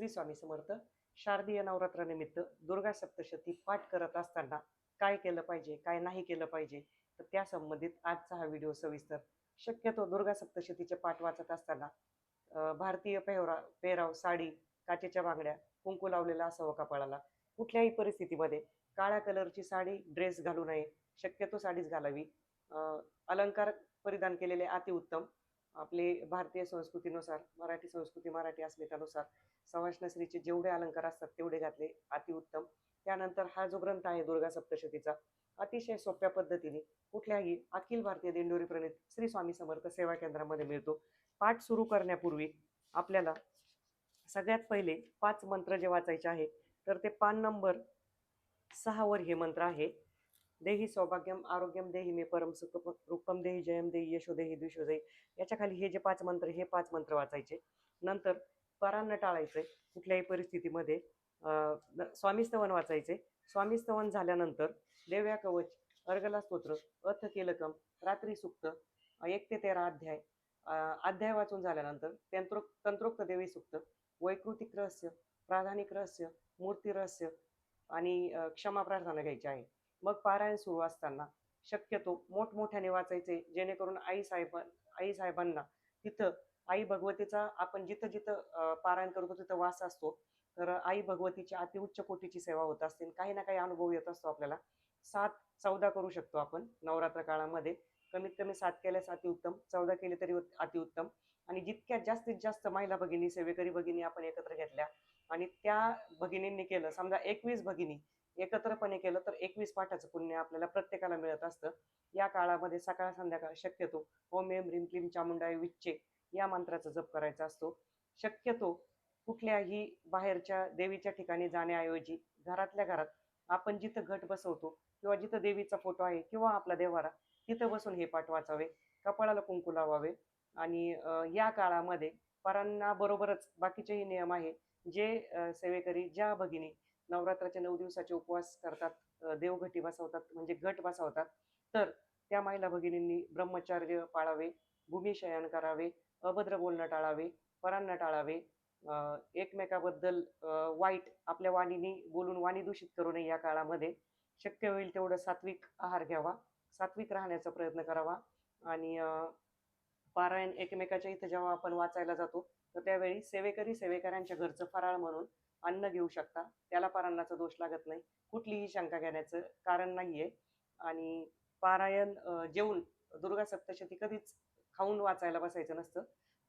श्री स्वामी समर्थ शारदीय नवरात्रानिमित्त दुर्गा सप्तशती पाठ करत असताना काय केलं पाहिजे काय नाही केलं पाहिजे तर त्या संबंधित आजचा हा व्हिडिओ सविस्तर शक्यतो दुर्गा सप्तशतीचे पाठ वाचत असताना भारतीय पेहरा पेहराव साडी काचेच्या बांगड्या कुंकू लावलेला असावं कपाळाला कुठल्याही परिस्थितीमध्ये काळ्या कलरची साडी ड्रेस घालू नये शक्यतो साडीच घालावी. अलंकार परिधान केलेले अतिउत्तम आपले भारतीय संस्कृतीनुसार मराठी संस्कृती मराठी अस्मितानुसार सवाष्ण जेवढे अलंकार असतात तेवढे घातले अतिउत्तम त्यानंतर हा जो ग्रंथ आहे दुर्गा सप्तशतीचा अतिशय सोप्या पद्धतीने कुठल्याही अखिल भारतीय दिंडोरी प्रणित श्री स्वामी समर्थ सेवा केंद्रामध्ये मिळतो. पाठ सुरू करण्यापूर्वी आपल्याला सगळ्यात पहिले पाच मंत्र जे वाचायचे आहे तर ते पान नंबर सहावर हे मंत्र आहे. देही सौभाग्यम आरोग्यम देही मे परम सुख रूपम देही जयम देही यशो देही द्विशो देही. याच्या खाली हे जे पाच मंत्र हे पाच मंत्र वाचायचे. नंतर परान्न टाळायचे. कुठल्याही परिस्थितीमध्ये स्वामीस्तवन वाचायचे. स्वामीस्तवन झाल्यानंतर देव्या कवच अर्गला स्तोत्र अथ केलकम रात्री सुक्त एक ते तेरा अध्याय. अध्याय वाचून झाल्यानंतर तंत्रोक्त तंत्रोक्त देवी सुक्त. वैकृतिक रहस्य प्राधानिक रहस्य मूर्ती रहस्य आणि क्षमा प्रार्थना घ्यायची आहे. मग पारायण सुरू असताना शक्यतो मोठमोठ्याने वाचायचे जेणेकरून आई साहेब आई साहेबांना तिथं आई भगवतीचा आपण जिथं जिथं पारायण करतो तिथं वास असतो तर आई भगवतीची अतिउच्च कोटीची सेवा होत असते काही ना काही अनुभव येत असतो आपल्याला. सात चौदा करू शकतो आपण नवरात्र काळामध्ये. कमीत कमी सात केल्यास अतिउत्तम चौदा केले तरी अतिउत्तम. आणि जितक्या जास्तीत जास्त महिला भगिनी सेवेकरी भगिनी आपण एकत्र घेतल्या आणि त्या भगिनींनी केलं समजा एकवीस भगिनी एकत्रपणे केलं तर एकवीस पाठाचं पुण्य आपल्याला प्रत्येकाला मिळत असतं. या काळामध्ये सकाळ संध्याकाळ शक्यतो ओम एम रिम क्लीम चामुंडाय विच्चे या मंत्राचा जप करायचा असतो. शक्यतो कुठल्याही बाहेरच्या देवीच्या ठिकाणी जाण्याऐवजी घरातल्या घरात आपण जिथं घट बसवतो किंवा जिथं देवीचा फोटो आहे किंवा आपला देवारा तिथं बसून हे पाठ वाचावे कपाळाला कुंकू लावावे आणि या काळामध्ये परांना बरोबरच बाकीचेही नियम आहे. जे सेवेकरी ज्या भगिनी नवरात्राचे नऊ दिवसाचे उपवास करतात देवघटी बसवतात म्हणजे घट बसवतात. तर त्या महिला भगिनींनी ब्रह्मचार्य पाळावे भूमिशयन करावे अभद्र बोलणं टाळावे परांना टाळावे एकमेकाबद्दल वाईट आपल्या वाणीने बोलून वाणी दूषित करू नये या काळामध्ये. शक्य होईल तेवढं सात्विक आहार घ्यावा सात्विक राहण्याचा प्रयत्न करावा आणि पारायण एकमेकाच्या इथं जेव्हा आपण वाचायला जातो तर त्यावेळी सेवेकरी सेवेकऱ्यांच्या घरचं फराळ म्हणून अन्न घेऊ शकता. त्याला पारायणाचा दोष लागत नाही. कुठलीही शंका घेण्याचं कारण नाहीये. आणि पारायण जेवून दुर्गा सप्तशती कधीच खाऊन वाचायला बसायचं नसतं.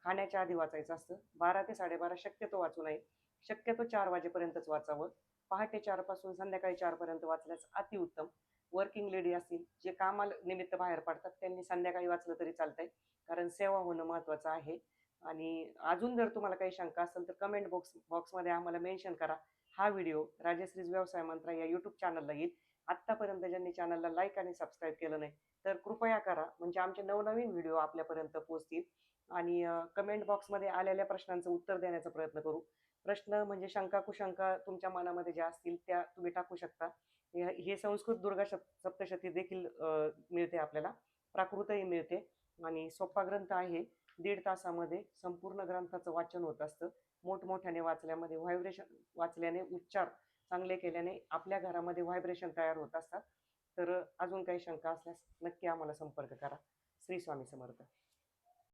खाण्याच्या आधी वाचायचं असतं. बारा ते साडेबारा शक्यतो वाचू नये. शक्यतो चार वाजेपर्यंतच वाचावं. पहाटे चारपासून संध्याकाळी चार पर्यंत वाचल्यास अतिउत्तम. वर्किंग लेडी असतील जे कामाला निमित्त बाहेर पडतात त्यांनी संध्याकाळी वाचलं तरी चालतंय. कारण सेवा होणं महत्वाचं आहे. आणि अजून जर तुम्हाला काही शंका असेल तर कमेंट बॉक्स बॉक्समध्ये आम्हाला मेन्शन करा. हा व्हिडिओ राजश्रीज व्यवसाय मंत्रा या युट्यूब चॅनलला येईल. आत्तापर्यंत ज्यांनी चॅनलला लाईक आणि सबस्क्राईब केलं नाही तर कृपया करा. म्हणजे आमचे नवनवीन व्हिडिओ आपल्यापर्यंत पोहोचतील. आणि कमेंट बॉक्समध्ये आलेल्या प्रश्नांचं उत्तर देण्याचा प्रयत्न करू. प्रश्न म्हणजे शंका कुशंका तुमच्या मनामध्ये ज्या असतील त्या तुम्ही टाकू शकता. हे संस्कृत दुर्गा शप सप्तशती देखील मिळते आपल्याला. प्राकृतही मिळते. आणि सोपा ग्रंथ आहे. दीड तासामध्ये संपूर्ण ग्रंथाचं वाचन होत असतं. मोठमोठ्याने वाचल्यामध्ये व्हायब्रेशन वाचल्याने उच्चार चांगले केल्याने आपल्या घरामध्ये व्हायब्रेशन तयार होत असतात. तर अजून काही शंका असल्यास नक्की आम्हाला संपर्क करा. श्री स्वामी समर्थ.